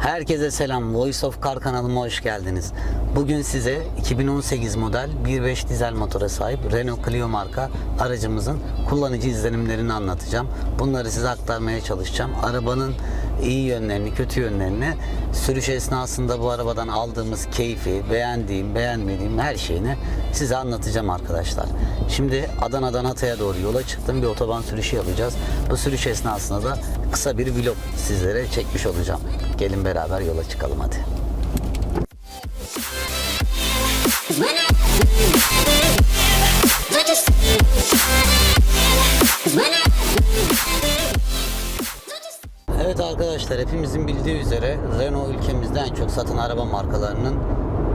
Herkese selam. Voice of Car kanalıma hoş geldiniz. Bugün size 2018 model 1.5 dizel motora sahip Renault Clio marka aracımızın kullanıcı izlenimlerini anlatacağım. Bunları size aktarmaya çalışacağım. Arabanın iyi yönlerini, kötü yönlerini, sürüş esnasında bu arabadan aldığımız keyfi, beğendiğim, beğenmediğim her şeyini size anlatacağım arkadaşlar. Şimdi Adana'dan Hatay'a doğru yola çıktım. Bir otoban sürüşü yapacağız. Bu sürüş esnasında da kısa bir vlog sizlere çekmiş olacağım. Gelin beraber yola çıkalım hadi. Evet arkadaşlar hepimizin bildiği üzere Renault ülkemizde en çok satın araba markalarının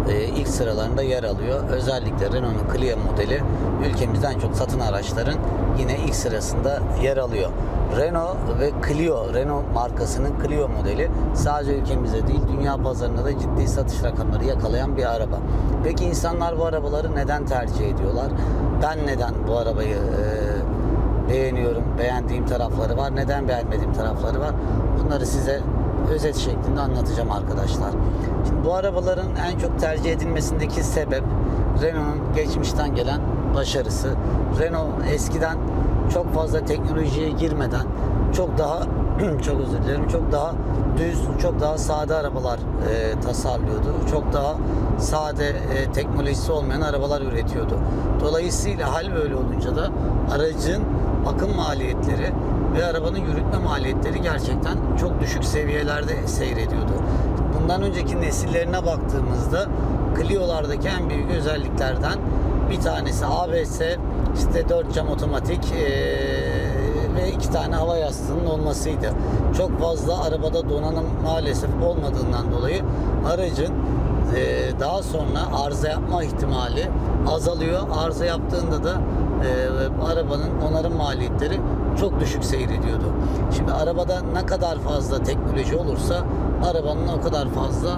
e, ilk sıralarında yer alıyor. Özellikle Renault'un Clio modeli ülkemizde en çok satın araçların yine ilk sırasında yer alıyor. Renault ve Clio, Renault markasının Clio modeli sadece ülkemizde değil dünya pazarında da ciddi satış rakamları yakalayan bir araba. Peki insanlar bu arabaları neden tercih ediyorlar? Ben neden bu arabayı e, beğeniyorum, beğendiğim tarafları var, neden beğenmediğim tarafları var. Bunları size özet şeklinde anlatacağım arkadaşlar. Şimdi bu arabaların en çok tercih edilmesindeki sebep Renault'un geçmişten gelen başarısı. Renault eskiden çok fazla teknolojiye girmeden çok daha çok özür dilerim çok daha düz, çok daha sade arabalar e, tasarlıyordu. Çok daha sade e, teknolojisi olmayan arabalar üretiyordu. Dolayısıyla hal böyle olunca da aracın bakım maliyetleri ve arabanın yürütme maliyetleri gerçekten çok düşük seviyelerde seyrediyordu. Bundan önceki nesillerine baktığımızda Clio'lardaki en büyük özelliklerden bir tanesi ABS, işte 4 cam otomatik eee, ve iki tane hava yastığının olmasıydı. Çok fazla arabada donanım maalesef olmadığından dolayı aracın eee, daha sonra arıza yapma ihtimali azalıyor. Arıza yaptığında da eee, arabanın onarım maliyetleri çok düşük seyrediyordu. Şimdi arabada ne kadar fazla teknoloji olursa arabanın o kadar fazla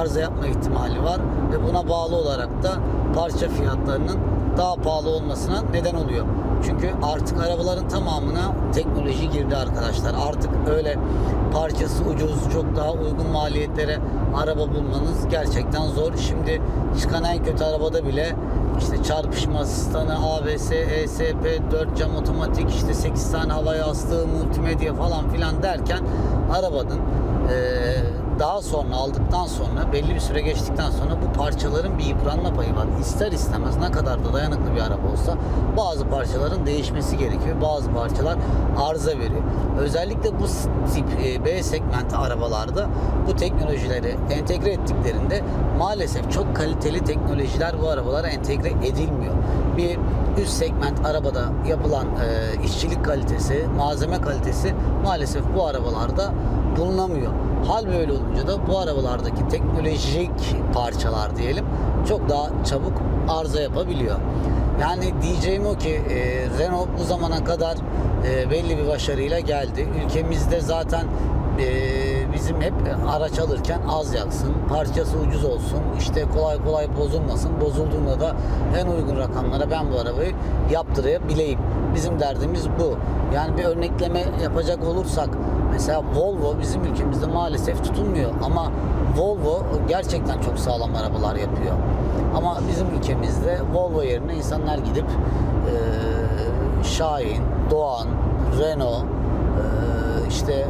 arıza yapma ihtimali var ve buna bağlı olarak da parça fiyatlarının daha pahalı olmasına neden oluyor. Çünkü artık arabaların tamamına teknoloji girdi arkadaşlar. Artık öyle parçası ucuz, çok daha uygun maliyetlere araba bulmanız gerçekten zor. Şimdi çıkan en kötü arabada bile işte çarpışma asistanı, ABS, ESP, 4 cam otomatik, işte 8 tane hava yastığı, multimedya falan filan derken arabanın eee, daha sonra aldıktan sonra belli bir süre geçtikten sonra bu parçaların bir yıpranma payı var. İster istemez ne kadar da dayanıklı bir araba olsa bazı parçaların değişmesi gerekiyor. Bazı parçalar arıza veriyor. Özellikle bu tip e, B segment arabalarda bu teknolojileri entegre ettiklerinde maalesef çok kaliteli teknolojiler bu arabalara entegre edilmiyor. Bir üst segment arabada yapılan e, işçilik kalitesi, malzeme kalitesi maalesef bu arabalarda bulunamıyor. Hal böyle olunca da bu arabalardaki teknolojik parçalar diyelim çok daha çabuk arıza yapabiliyor. Yani diyeceğim o ki e, Renault bu zamana kadar e, belli bir başarıyla geldi. Ülkemizde zaten e, bizim hep araç alırken az yaksın, parçası ucuz olsun, işte kolay kolay bozulmasın. Bozulduğunda da en uygun rakamlara ben bu arabayı yaptırabileyim. Bizim derdimiz bu. Yani bir örnekleme yapacak olursak mesela Volvo bizim ülkemizde maalesef tutulmuyor ama Volvo gerçekten çok sağlam arabalar yapıyor. Ama bizim ülkemizde Volvo yerine insanlar gidip eee Şahin, Doğan, Renault, eee, işte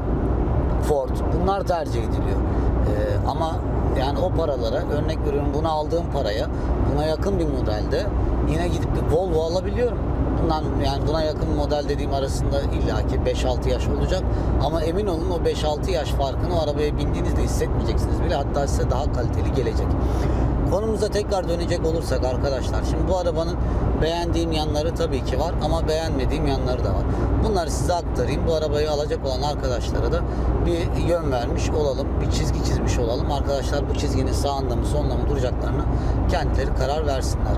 Ford bunlar tercih ediliyor. Eee, ama yani o paralara örnek veriyorum bunu aldığım paraya buna yakın bir modelde yine gidip bir Volvo alabiliyorum. Bundan yani buna yakın model dediğim arasında illaki 5-6 yaş olacak. Ama emin olun o 5-6 yaş farkını o arabaya bindiğinizde hissetmeyeceksiniz bile. Hatta size daha kaliteli gelecek. Konumuza tekrar dönecek olursak arkadaşlar. Şimdi bu arabanın beğendiğim yanları tabii ki var ama beğenmediğim yanları da var. Bunları size aktarayım. Bu arabayı alacak olan arkadaşlara da bir yön vermiş olalım. Bir çizgi çizmiş olalım. Arkadaşlar bu çizginin sağında mı solunda mı duracaklarına kendileri karar versinler.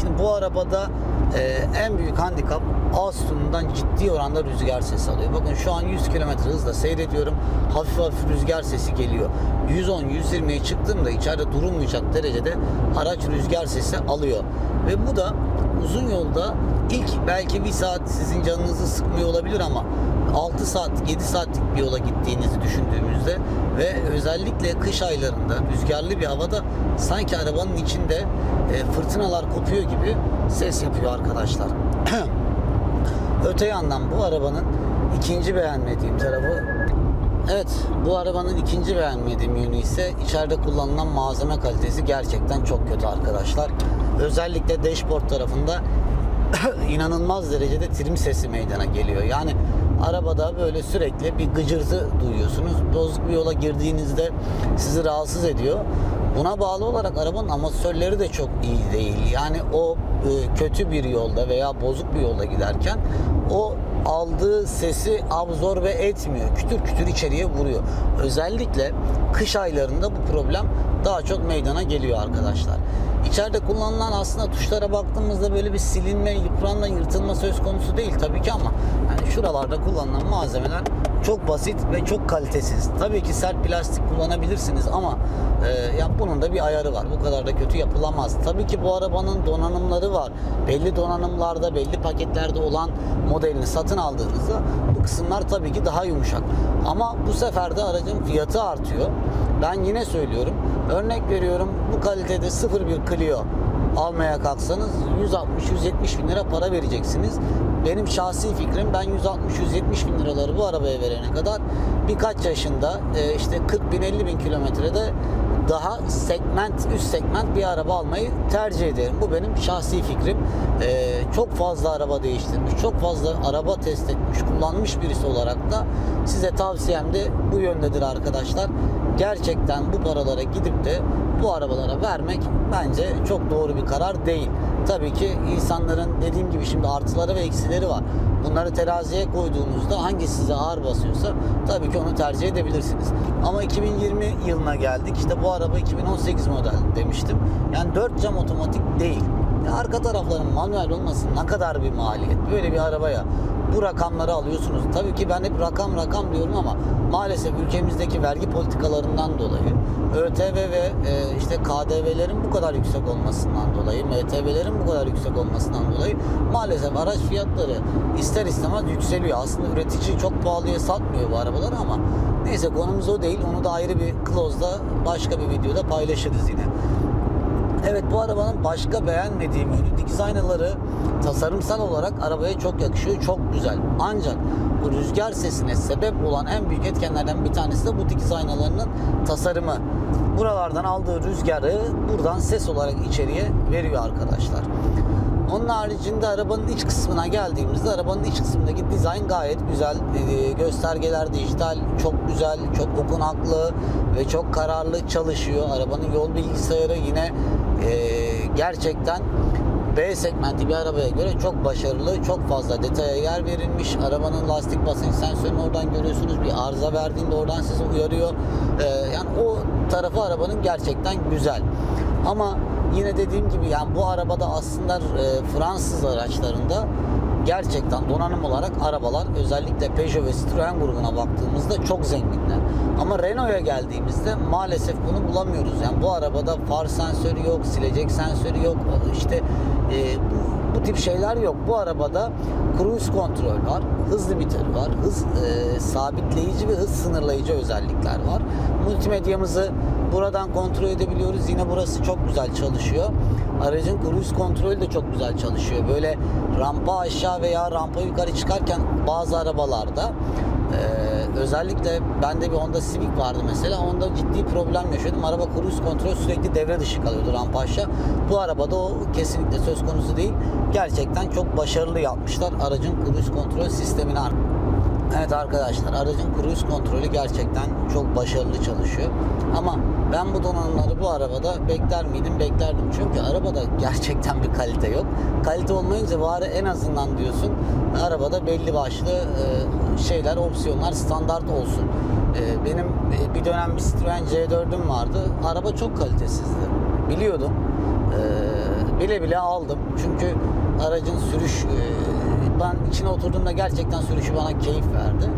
Şimdi bu arabada e, en büyük handikap ağız sunumdan ciddi oranda rüzgar sesi alıyor. Bakın şu an 100 km hızla seyrediyorum. Hafif hafif rüzgar sesi geliyor. 110-120'ye çıktığımda içeride durulmayacak derecede araç rüzgar sesi alıyor. Ve bu da uzun yolda ilk belki bir saat sizin canınızı sıkmıyor olabilir ama 6 saat 7 saatlik bir yola gittiğinizi düşündüğümüzde ve özellikle kış aylarında rüzgarlı bir havada sanki arabanın içinde e, fırtınalar kopuyor gibi ses yapıyor arkadaşlar. Öte yandan bu arabanın ikinci beğenmediğim tarafı Evet, bu arabanın ikinci beğenmediğim yönü ise içeride kullanılan malzeme kalitesi gerçekten çok kötü arkadaşlar. Özellikle dashboard tarafında inanılmaz derecede trim sesi meydana geliyor. Yani arabada böyle sürekli bir gıcırtı duyuyorsunuz. Bozuk bir yola girdiğinizde sizi rahatsız ediyor. Buna bağlı olarak arabanın amortisörleri de çok iyi değil. Yani o e, kötü bir yolda veya bozuk bir yolda giderken o aldığı sesi absorbe etmiyor. Kütür kütür içeriye vuruyor. Özellikle kış aylarında bu problem daha çok meydana geliyor arkadaşlar. İçeride kullanılan aslında tuşlara baktığımızda böyle bir silinme, yıpranma, yırtılma söz konusu değil tabii ki ama yani şuralarda kullanılan malzemeler çok basit ve çok kalitesiz. Tabii ki sert plastik kullanabilirsiniz ama e, ya bunun da bir ayarı var. Bu kadar da kötü yapılamaz. Tabii ki bu arabanın donanımları var. Belli donanımlarda, belli paketlerde olan modelini satın aldığınızda bu kısımlar tabii ki daha yumuşak. Ama bu sefer de aracın fiyatı artıyor. Ben yine söylüyorum. Örnek veriyorum bu kalitede 01 Clio almaya kalksanız 160-170 bin lira para vereceksiniz. Benim şahsi fikrim ben 160-170 bin liraları bu arabaya verene kadar birkaç yaşında e, işte 40 bin 50 bin kilometrede daha segment üst segment bir araba almayı tercih ederim. Bu benim şahsi fikrim. E, çok fazla araba değiştirmiş, çok fazla araba test etmiş, kullanmış birisi olarak da size tavsiyem de bu yöndedir arkadaşlar. Gerçekten bu paralara gidip de bu arabalara vermek bence çok doğru bir karar değil. Tabii ki insanların dediğim gibi şimdi artıları ve eksileri var. Bunları teraziye koyduğunuzda hangisi size ağır basıyorsa tabii ki onu tercih edebilirsiniz. Ama 2020 yılına geldik. İşte bu araba 2018 model demiştim. Yani 4 cam otomatik değil. Arka tarafların manuel olması ne kadar bir maliyet. Böyle bir arabaya bu rakamları alıyorsunuz. Tabii ki ben hep rakam rakam diyorum ama maalesef ülkemizdeki vergi politikalarından dolayı ÖTV ve e, işte KDV'lerin bu kadar yüksek olmasından dolayı, MTV'lerin bu kadar yüksek olmasından dolayı maalesef araç fiyatları ister istemez yükseliyor. Aslında üretici çok pahalıya satmıyor bu arabaları ama neyse konumuz o değil. Onu da ayrı bir klozda başka bir videoda paylaşırız yine. Evet bu arabanın başka beğenmediğim yönü dikiz tasarımsal olarak arabaya çok yakışıyor. Çok güzel. Ancak bu rüzgar sesine sebep olan en büyük etkenlerden bir tanesi de bu dikiz tasarımı. Buralardan aldığı rüzgarı buradan ses olarak içeriye veriyor arkadaşlar. Onun haricinde arabanın iç kısmına geldiğimizde arabanın iç kısmındaki dizayn gayet güzel. Ee, göstergeler dijital, çok güzel, çok okunaklı ve çok kararlı çalışıyor. Arabanın yol bilgisayarı yine gerçekten B segmenti bir arabaya göre çok başarılı, çok fazla detaya yer verilmiş. Arabanın lastik basınç sensörünü oradan görüyorsunuz. Bir arıza verdiğinde oradan sizi uyarıyor. Ee, yani o tarafı arabanın gerçekten güzel. Ama yine dediğim gibi yani bu arabada aslında e, Fransız araçlarında gerçekten donanım olarak arabalar özellikle Peugeot ve Citroen grubuna baktığımızda çok zenginler. Ama Renault'a geldiğimizde maalesef bunu bulamıyoruz. Yani bu arabada far sensörü yok, silecek sensörü yok. İşte e, bu, bu tip şeyler yok. Bu arabada cruise kontrol var, hız limiteri var, hız e, sabitleyici ve hız sınırlayıcı özellikler var. Multimedyamızı buradan kontrol edebiliyoruz. Yine burası çok güzel çalışıyor. Aracın cruise kontrolü de çok güzel çalışıyor. Böyle rampa aşağı veya rampa yukarı çıkarken bazı arabalarda ee, özellikle bende bir Honda Civic vardı mesela. Onda ciddi problem yaşıyordum. Araba cruise kontrol sürekli devre dışı kalıyordu rampa aşağı. Bu arabada o kesinlikle söz konusu değil. Gerçekten çok başarılı yapmışlar aracın cruise kontrol sistemini. Evet arkadaşlar aracın cruise kontrolü gerçekten çok başarılı çalışıyor. Ama ben bu donanımları bu arabada bekler miydim? Beklerdim. Çünkü arabada gerçekten bir kalite yok. Kalite olmayınca bari en azından diyorsun arabada belli başlı e, şeyler, opsiyonlar standart olsun. E, benim e, bir dönem bir Citroen C4'üm vardı. Araba çok kalitesizdi. Biliyordum. Bile bile aldım. Çünkü aracın sürüş Ben içine oturduğumda gerçekten sürüşü bana keyif verdi.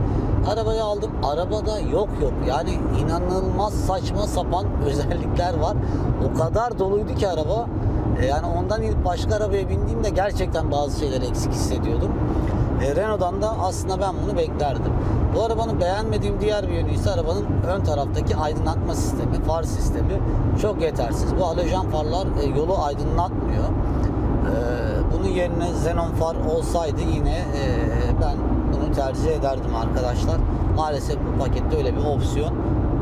Arabayı aldım. Arabada yok yok. Yani inanılmaz saçma sapan özellikler var. O kadar doluydu ki araba. E, Yani ondan ilk başka arabaya bindiğimde gerçekten bazı şeyleri eksik hissediyordum. E, Renault'dan da aslında ben bunu beklerdim. Bu arabanın beğenmediğim diğer bir yönü ise arabanın ön taraftaki aydınlatma sistemi, far sistemi çok yetersiz. Bu halojen farlar e, yolu aydınlatmıyor. E, bunun yerine xenon far olsaydı yine e, ben bunu tercih ederdim arkadaşlar. Maalesef bu pakette öyle bir opsiyon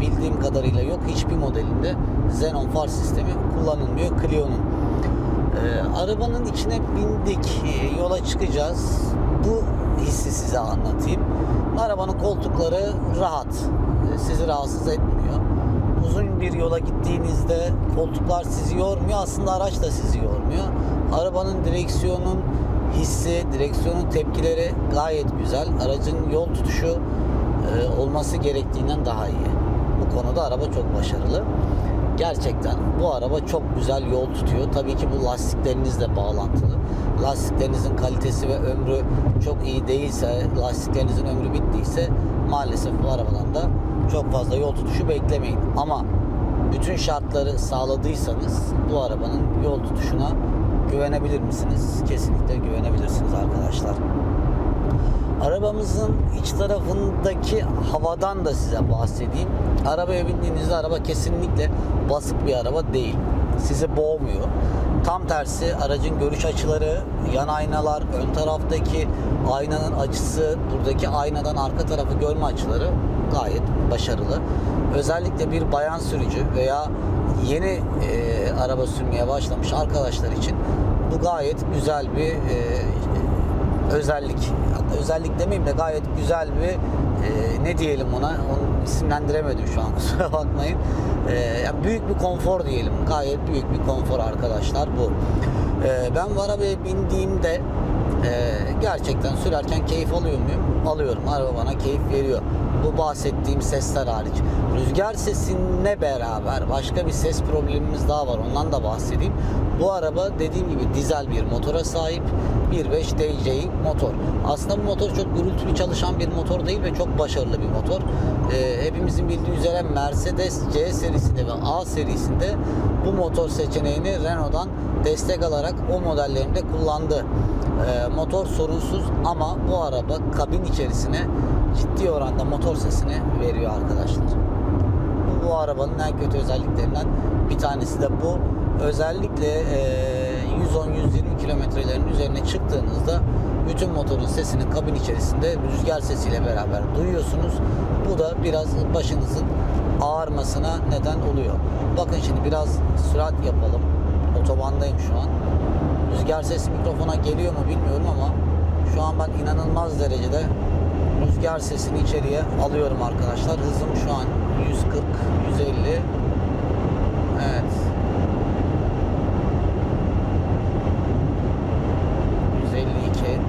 bildiğim kadarıyla yok. Hiçbir modelinde xenon far sistemi kullanılmıyor Clio'nun. Ee, arabanın içine bindik, e, yola çıkacağız. Bu hissi size anlatayım. Arabanın koltukları rahat, e, sizi rahatsız etmiyor. Uzun bir yola gittiğinizde koltuklar sizi yormuyor, aslında araç da sizi yormuyor. Arabanın direksiyonun hissi, direksiyonun tepkileri gayet güzel. Aracın yol tutuşu e, olması gerektiğinden daha iyi. Bu konuda araba çok başarılı. Gerçekten bu araba çok güzel yol tutuyor. Tabii ki bu lastiklerinizle bağlantılı. Lastiklerinizin kalitesi ve ömrü çok iyi değilse, lastiklerinizin ömrü bittiyse maalesef bu arabadan da çok fazla yol tutuşu beklemeyin. Ama bütün şartları sağladıysanız bu arabanın yol tutuşuna güvenebilir misiniz? Kesinlikle güvenebilirsiniz arkadaşlar. Arabamızın iç tarafındaki havadan da size bahsedeyim. Arabaya bindiğinizde araba kesinlikle basık bir araba değil. Sizi boğmuyor. Tam tersi aracın görüş açıları, yan aynalar, ön taraftaki aynanın açısı, buradaki aynadan arka tarafı görme açıları gayet başarılı. Özellikle bir bayan sürücü veya yeni e, araba sürmeye başlamış arkadaşlar için bu gayet güzel bir e, özellik. Hatta özellik demeyeyim de gayet güzel bir e, ne diyelim ona onu isimlendiremedim şu an kusura bakmayın. E, yani büyük bir konfor diyelim. Gayet büyük bir konfor arkadaşlar bu. E, ben bu arabaya bindiğimde e, gerçekten sürerken keyif alıyor muyum? Alıyorum. Araba bana keyif veriyor. Bu bahsettiğim sesler hariç. Rüzgar sesine beraber başka bir ses problemimiz daha var. Ondan da bahsedeyim. Bu araba dediğim gibi dizel bir motora sahip. 1.5 DCI motor. Aslında bu motor çok gürültülü çalışan bir motor değil ve çok başarılı bir motor. Ee, hepimizin bildiği üzere Mercedes C serisinde ve A serisinde bu motor seçeneğini Renault'dan destek alarak o modellerinde kullandı. Ee, motor sorunsuz ama bu araba kabin içerisine ciddi oranda motor sesini veriyor arkadaşlar. Bu, bu arabanın en kötü özelliklerinden bir tanesi de bu. Özellikle e, 110-120 kilometrelerin üzerine çıktığınızda bütün motorun sesini kabin içerisinde rüzgar sesiyle beraber duyuyorsunuz. Bu da biraz başınızın ağarmasına neden oluyor. Bakın şimdi biraz sürat yapalım. Otobandayım şu an. Rüzgar sesi mikrofona geliyor mu bilmiyorum ama şu an ben inanılmaz derecede rüzgar sesini içeriye alıyorum arkadaşlar. Hızım şu an 140, 150. Evet. 152.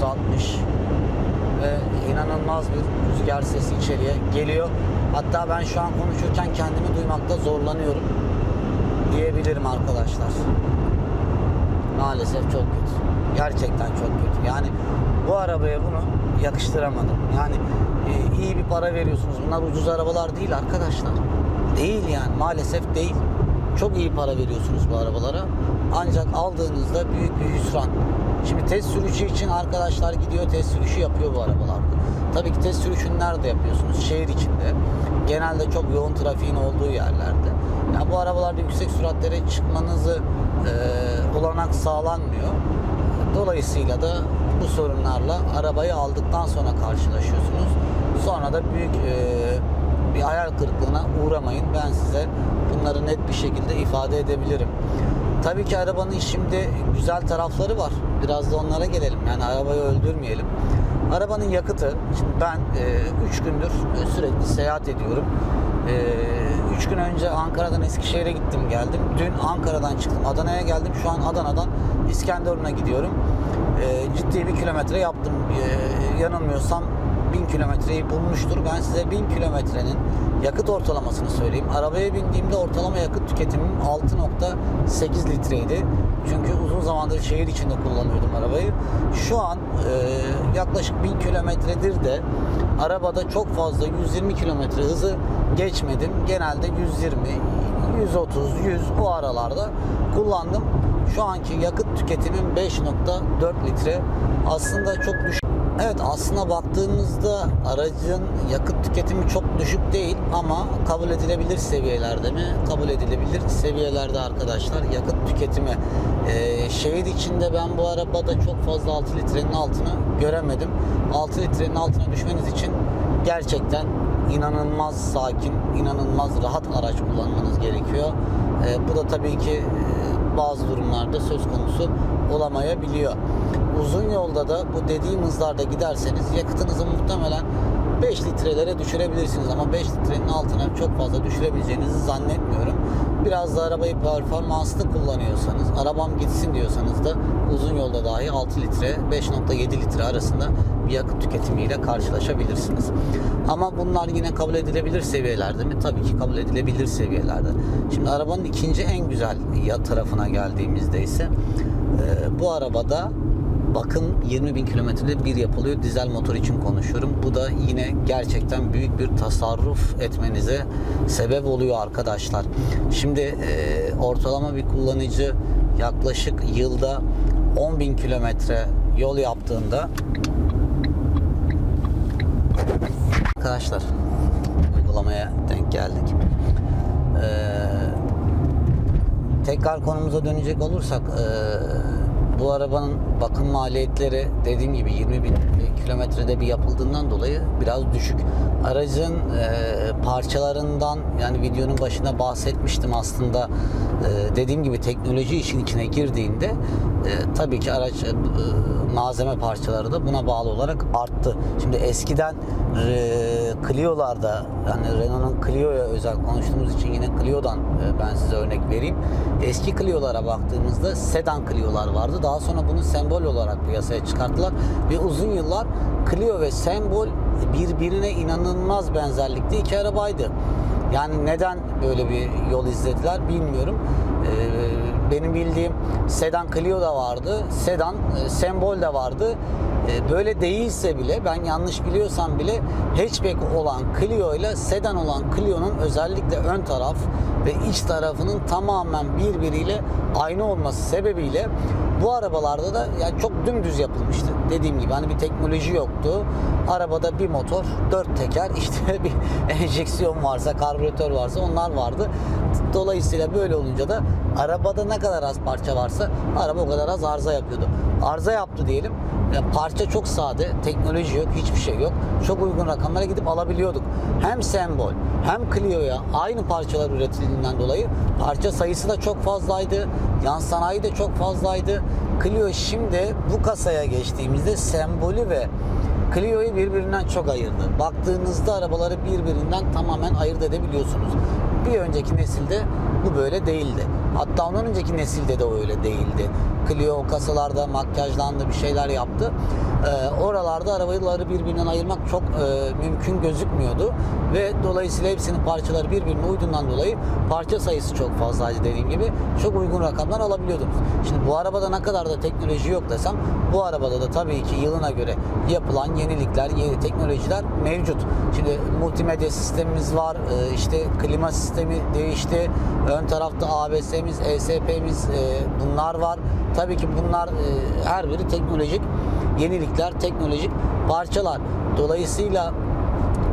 ...160... ...ve inanılmaz bir rüzgar sesi içeriye geliyor. Hatta ben şu an konuşurken kendimi duymakta zorlanıyorum... ...diyebilirim arkadaşlar. Maalesef çok kötü. Gerçekten çok kötü. Yani bu arabaya bunu yakıştıramadım. Yani e, iyi bir para veriyorsunuz. Bunlar ucuz arabalar değil arkadaşlar. Değil yani maalesef değil. Çok iyi para veriyorsunuz bu arabalara. Ancak aldığınızda büyük bir hüsran. Şimdi test sürüşü için arkadaşlar gidiyor test sürüşü yapıyor bu arabalarda. Tabii ki test sürüşünü nerede yapıyorsunuz? Şehir içinde. Genelde çok yoğun trafiğin olduğu yerlerde. Yani bu arabalarda yüksek süratlere çıkmanızı e, olanak sağlanmıyor. Dolayısıyla da bu sorunlarla arabayı aldıktan sonra karşılaşıyorsunuz. Sonra da büyük e, bir hayal kırıklığına uğramayın. Ben size bunları net bir şekilde ifade edebilirim. Tabii ki arabanın şimdi güzel tarafları var. Biraz da onlara gelelim. Yani arabayı öldürmeyelim. Arabanın yakıtı, şimdi ben 3 gündür sürekli seyahat ediyorum. 3 gün önce Ankara'dan Eskişehir'e gittim geldim. Dün Ankara'dan çıktım Adana'ya geldim. Şu an Adana'dan İskenderun'a gidiyorum. E, ciddi bir kilometre yaptım. E, yanılmıyorsam 1000 kilometreyi bulmuştur. Ben size 1000 kilometrenin yakıt ortalamasını söyleyeyim. Arabaya bindiğimde ortalama yakıt tüketimim 6.8 litreydi. Çünkü uzun zamandır şehir içinde kullanıyordum arabayı. Şu an e, yaklaşık 1000 kilometredir de arabada çok fazla 120 kilometre hızı geçmedim. Genelde 120, 130, 100 o aralarda kullandım. Şu anki yakıt tüketimim 5.4 litre. Aslında çok düşük. Evet aslında baktığımızda aracın yakıt tüketimi çok düşük değil ama kabul edilebilir seviyelerde mi? Kabul edilebilir seviyelerde arkadaşlar yakıt tüketimi. Ee, şehir içinde ben bu arabada çok fazla 6 litrenin altını göremedim. 6 litrenin altına düşmeniz için gerçekten inanılmaz sakin, inanılmaz rahat araç kullanmanız gerekiyor. Ee, bu da tabii ki e, bazı durumlarda söz konusu olamayabiliyor. Uzun yolda da bu dediğim hızlarda giderseniz yakıtınızı muhtemelen 5 litrelere düşürebilirsiniz ama 5 litrenin altına çok fazla düşürebileceğinizi zannetmiyorum. Biraz da arabayı performanslı kullanıyorsanız, arabam gitsin diyorsanız da uzun yolda dahi 6 litre, 5.7 litre arasında bir yakıt tüketimiyle karşılaşabilirsiniz. Ama bunlar yine kabul edilebilir seviyelerde mi? Tabii ki kabul edilebilir seviyelerde. Şimdi arabanın ikinci en güzel ya tarafına geldiğimizde ise e, bu arabada bakım 20 bin kilometrede bir yapılıyor. Dizel motor için konuşuyorum. Bu da yine gerçekten büyük bir tasarruf etmenize sebep oluyor arkadaşlar. Şimdi e, ortalama bir kullanıcı yaklaşık yılda 10 bin kilometre yol yaptığında arkadaşlar uygulamaya denk geldik. Ee, tekrar konumuza dönecek olursak e, bu arabanın bakım maliyetleri dediğim gibi 20 bin kilometrede bir yapıldığından dolayı biraz düşük. Aracın e, parçalarından yani videonun başında bahsetmiştim aslında E, dediğim gibi teknoloji işin içine girdiğinde e, tabii ki araç e, malzeme parçaları da buna bağlı olarak arttı. Şimdi eskiden e, Clio'larda yani Renault'un Clio'ya özel konuştuğumuz için yine Clio'dan e, ben size örnek vereyim. Eski Clio'lara baktığımızda sedan Clio'lar vardı. Daha sonra bunu sembol olarak piyasaya çıkarttılar ve uzun yıllar Clio ve sembol birbirine inanılmaz benzerlikte iki arabaydı. Yani neden böyle bir yol izlediler bilmiyorum. Ee, benim bildiğim sedan Clio da vardı. Sedan e, sembol de vardı. E, böyle değilse bile ben yanlış biliyorsam bile hatchback olan Clio ile sedan olan Clio'nun özellikle ön taraf ve iç tarafının tamamen birbiriyle aynı olması sebebiyle bu arabalarda da yani çok dümdüz yapılmıştı. Dediğim gibi hani bir teknoloji yoktu. Arabada bir motor, dört teker, işte bir enjeksiyon varsa, karbüratör varsa onlar vardı. Dolayısıyla böyle olunca da arabada ne kadar az parça varsa araba o kadar az arıza yapıyordu. Arıza yaptı diyelim. Ya parça çok sade, teknoloji yok, hiçbir şey yok. Çok uygun rakamlara gidip alabiliyorduk. Hem Sembol hem Clio'ya aynı parçalar üretildiğinden dolayı parça sayısı da çok fazlaydı. Yan sanayi de çok fazlaydı. Clio şimdi bu kasaya geçtiğimizde sembolü ve Clio'yu birbirinden çok ayırdı. Baktığınızda arabaları birbirinden tamamen ayırt edebiliyorsunuz. Bir önceki nesilde bu böyle değildi. Hatta ondan önceki nesilde de öyle değildi. Clio o kasalarda makyajlandı bir şeyler yaptı. Ee, oralarda arabaları birbirinden ayırmak çok e, mümkün gözükmüyordu. Ve dolayısıyla hepsinin parçaları birbirine uyduğundan dolayı parça sayısı çok fazlaydı dediğim gibi. Çok uygun rakamlar alabiliyordunuz. Şimdi bu arabada ne kadar da teknoloji yok desem bu arabada da tabii ki yılına göre yapılan yenilikler, yeni teknolojiler mevcut. Şimdi multimedya sistemimiz var, e, işte klima sistemi değişti, ön tarafta ABS'miz, ESP'miz e, bunlar var. Tabii ki bunlar e, her biri teknolojik yenilikler, teknolojik parçalar. Dolayısıyla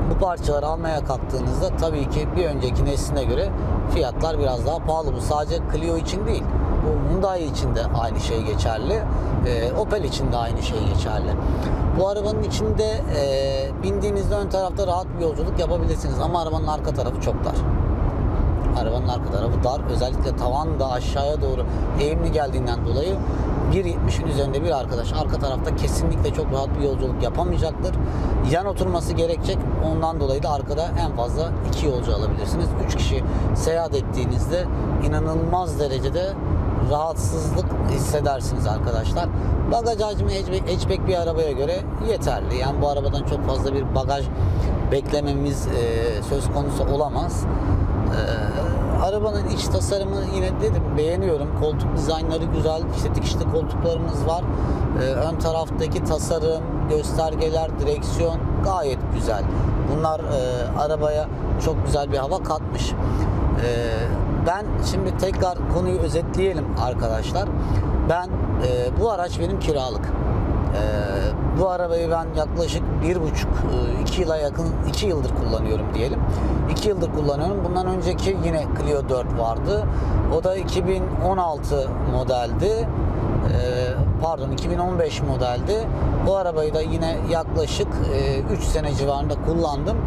bu parçaları almaya kalktığınızda tabii ki bir önceki nesline göre fiyatlar biraz daha pahalı. Bu sadece Clio için değil. Bu Hyundai için de aynı şey geçerli. Ee, Opel için de aynı şey geçerli. Bu arabanın içinde e, bindiğinizde ön tarafta rahat bir yolculuk yapabilirsiniz ama arabanın arka tarafı çok dar. Arabanın arka tarafı dar. Özellikle tavan da aşağıya doğru eğimli geldiğinden dolayı 1.70'in üzerinde bir arkadaş arka tarafta kesinlikle çok rahat bir yolculuk yapamayacaktır. Yan oturması gerekecek. Ondan dolayı da arkada en fazla iki yolcu alabilirsiniz. 3 kişi seyahat ettiğinizde inanılmaz derecede rahatsızlık hissedersiniz arkadaşlar. Bagaj hacmi hatchback, hatchback bir arabaya göre yeterli. Yani bu arabadan çok fazla bir bagaj beklememiz e, söz konusu olamaz. E, arabanın iç tasarımı yine dedim beğeniyorum. Koltuk dizaynları güzel. İşte dikişli koltuklarımız var. E, ön taraftaki tasarım, göstergeler, direksiyon gayet güzel. Bunlar e, arabaya çok güzel bir hava katmış. E, ben şimdi tekrar konuyu özetleyelim arkadaşlar. Ben e, bu araç benim kiralık. Ee, bu arabayı ben yaklaşık bir buçuk e, iki yıla yakın iki yıldır kullanıyorum diyelim. İki yıldır kullanıyorum. Bundan önceki yine Clio 4 vardı. O da 2016 modeldi. Ee, pardon 2015 modeldi. Bu arabayı da yine yaklaşık 3 sene civarında kullandım.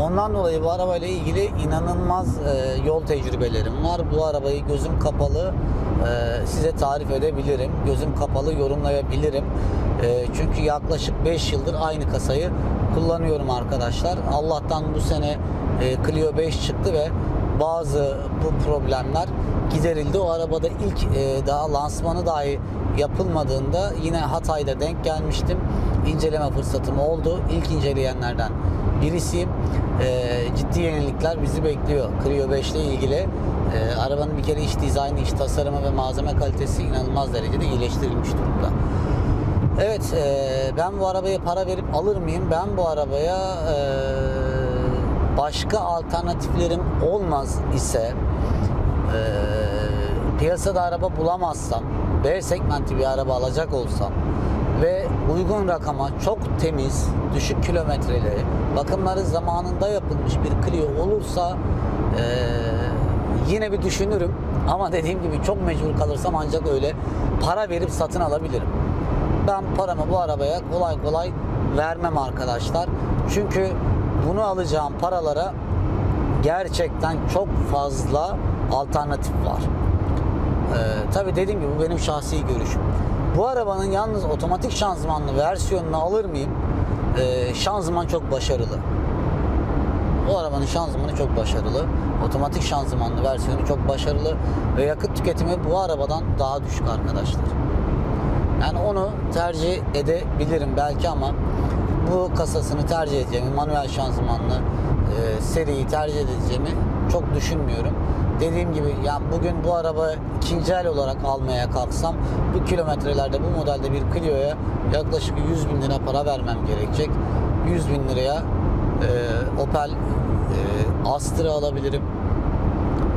Ondan dolayı bu arabayla ilgili inanılmaz e, yol tecrübelerim var. Bu arabayı gözüm kapalı e, size tarif edebilirim. Gözüm kapalı yorumlayabilirim. E, çünkü yaklaşık 5 yıldır aynı kasayı kullanıyorum arkadaşlar. Allah'tan bu sene e, Clio 5 çıktı ve bazı bu problemler giderildi. O arabada ilk e, daha lansmanı dahi yapılmadığında yine Hatay'da denk gelmiştim. İnceleme fırsatım oldu. İlk inceleyenlerden birisiyim. E, ciddi yenilikler bizi bekliyor. Clio 5 ile ilgili. E, arabanın bir kere iç dizaynı, iç tasarımı ve malzeme kalitesi inanılmaz derecede iyileştirilmiş durumda. Evet, e, ben bu arabaya para verip alır mıyım? Ben bu arabaya e, başka alternatiflerim olmaz ise e, piyasada araba bulamazsam B segmenti bir araba alacak olsam ve uygun rakama çok temiz, düşük kilometreli, bakımları zamanında yapılmış bir Clio olursa e, yine bir düşünürüm. Ama dediğim gibi çok mecbur kalırsam ancak öyle para verip satın alabilirim. Ben paramı bu arabaya kolay kolay vermem arkadaşlar. Çünkü bunu alacağım paralara gerçekten çok fazla alternatif var. Ee, tabii dediğim gibi bu benim şahsi görüşüm. Bu arabanın yalnız otomatik şanzımanlı versiyonunu alır mıyım? Ee, şanzıman çok başarılı. Bu arabanın şanzımanı çok başarılı. Otomatik şanzımanlı versiyonu çok başarılı ve yakıt tüketimi bu arabadan daha düşük arkadaşlar. Yani onu tercih edebilirim belki ama bu kasasını tercih edeceğimi, manuel şanzımanlı e, seriyi tercih edeceğimi çok düşünmüyorum. Dediğim gibi ya bugün bu araba ikinci el olarak almaya kalksam bu kilometrelerde bu modelde bir Clio'ya yaklaşık 100 bin lira para vermem gerekecek. 100 bin liraya e, Opel e, Astra alabilirim.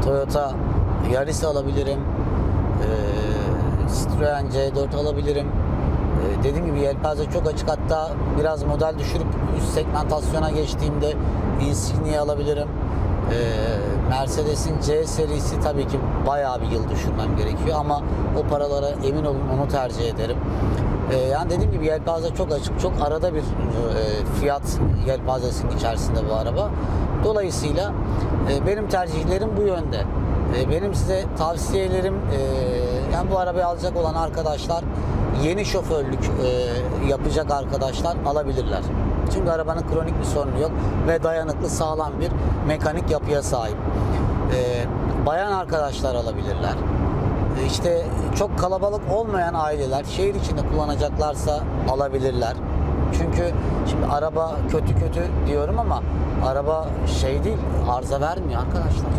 Toyota Yaris alabilirim. E, Citroen C4 alabilirim. E, dediğim gibi yelpaze çok açık hatta biraz model düşürüp üst segmentasyona geçtiğimde Insignia alabilirim. E, Mercedes'in C serisi tabii ki bayağı bir yıl düşürmem gerekiyor ama o paralara emin olun onu tercih ederim. E, yani dediğim gibi yelpaze çok açık, çok arada bir e, fiyat yelpazesinin içerisinde bu araba. Dolayısıyla e, benim tercihlerim bu yönde. E, benim size tavsiyelerim yani bu arabayı alacak olan arkadaşlar yeni şoförlük e, yapacak arkadaşlar alabilirler. Çünkü arabanın kronik bir sorunu yok ve dayanıklı sağlam bir mekanik yapıya sahip. E, bayan arkadaşlar alabilirler. E, işte çok kalabalık olmayan aileler şehir içinde kullanacaklarsa alabilirler. Çünkü şimdi araba kötü kötü diyorum ama araba şey değil arıza vermiyor arkadaşlar.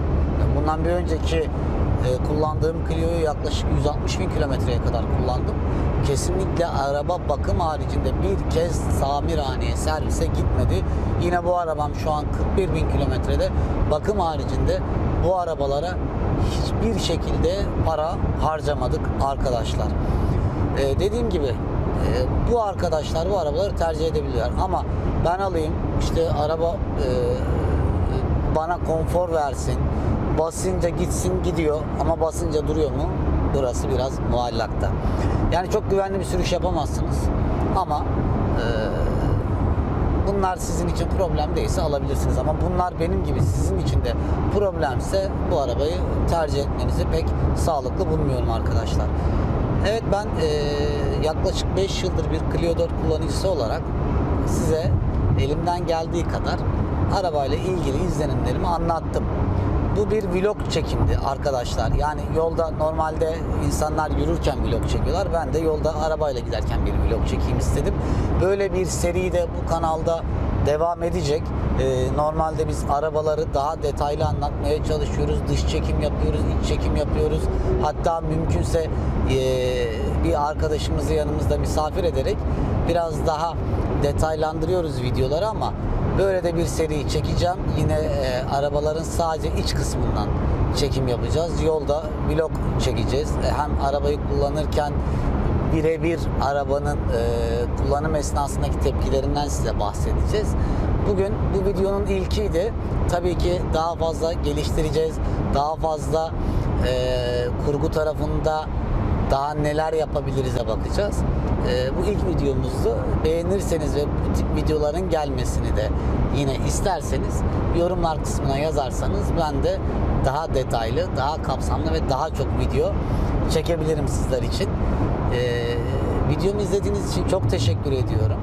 Bundan bir önceki e, kullandığım Clio'yu yaklaşık 160 bin kilometreye kadar kullandım. Kesinlikle araba bakım haricinde bir kez tamirhaneye servise gitmedi. Yine bu arabam şu an 41 bin kilometrede bakım haricinde bu arabalara hiçbir şekilde para harcamadık arkadaşlar. Ee, dediğim gibi e, bu arkadaşlar bu arabaları tercih edebilirler ama ben alayım işte araba e, bana konfor versin basınca gitsin gidiyor ama basınca duruyor mu burası biraz muallakta yani çok güvenli bir sürüş yapamazsınız ama e, bunlar sizin için problem değilse alabilirsiniz ama bunlar benim gibi sizin için de problemse bu arabayı tercih etmenizi pek sağlıklı bulmuyorum arkadaşlar. Evet ben e, yaklaşık 5 yıldır bir Clio 4 kullanıcısı olarak size elimden geldiği kadar arabayla ilgili izlenimlerimi anlattım. Bu bir vlog çekimdi arkadaşlar. Yani yolda normalde insanlar yürürken vlog çekiyorlar. Ben de yolda arabayla giderken bir vlog çekeyim istedim. Böyle bir seri de bu kanalda devam edecek. Ee, normalde biz arabaları daha detaylı anlatmaya çalışıyoruz. Dış çekim yapıyoruz, iç çekim yapıyoruz. Hatta mümkünse ee, bir arkadaşımızı yanımızda misafir ederek biraz daha detaylandırıyoruz videoları ama böyle de bir seri çekeceğim. Yine e, arabaların sadece iç kısmından çekim yapacağız. Yolda vlog çekeceğiz. E, hem arabayı kullanırken birebir arabanın e, kullanım esnasındaki tepkilerinden size bahsedeceğiz. Bugün bu videonun ilkiydi. Tabii ki daha fazla geliştireceğiz. Daha fazla e, kurgu tarafında daha neler yapabiliriz'e bakacağız. Ee, bu ilk videomuzdu. Beğenirseniz ve bu tip videoların gelmesini de yine isterseniz yorumlar kısmına yazarsanız ben de daha detaylı, daha kapsamlı ve daha çok video çekebilirim sizler için. Ee, videomu izlediğiniz için çok teşekkür ediyorum.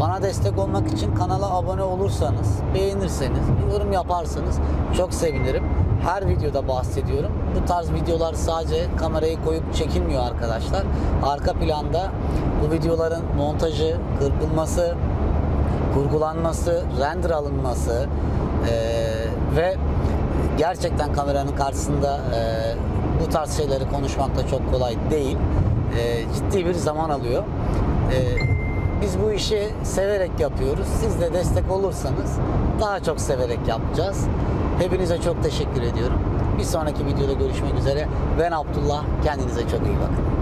Bana destek olmak için kanala abone olursanız, beğenirseniz, yorum yaparsanız çok sevinirim. Her videoda bahsediyorum. Bu tarz videolar sadece kamerayı koyup çekilmiyor arkadaşlar. Arka planda bu videoların montajı, kırpılması, kurgulanması, render alınması eee, ve gerçekten kameranın karşısında eee, bu tarz şeyleri konuşmak da çok kolay değil. Eee, ciddi bir zaman alıyor. Eee, biz bu işi severek yapıyoruz. Siz de destek olursanız daha çok severek yapacağız. Hepinize çok teşekkür ediyorum. Bir sonraki videoda görüşmek üzere. Ben Abdullah. Kendinize çok iyi bakın.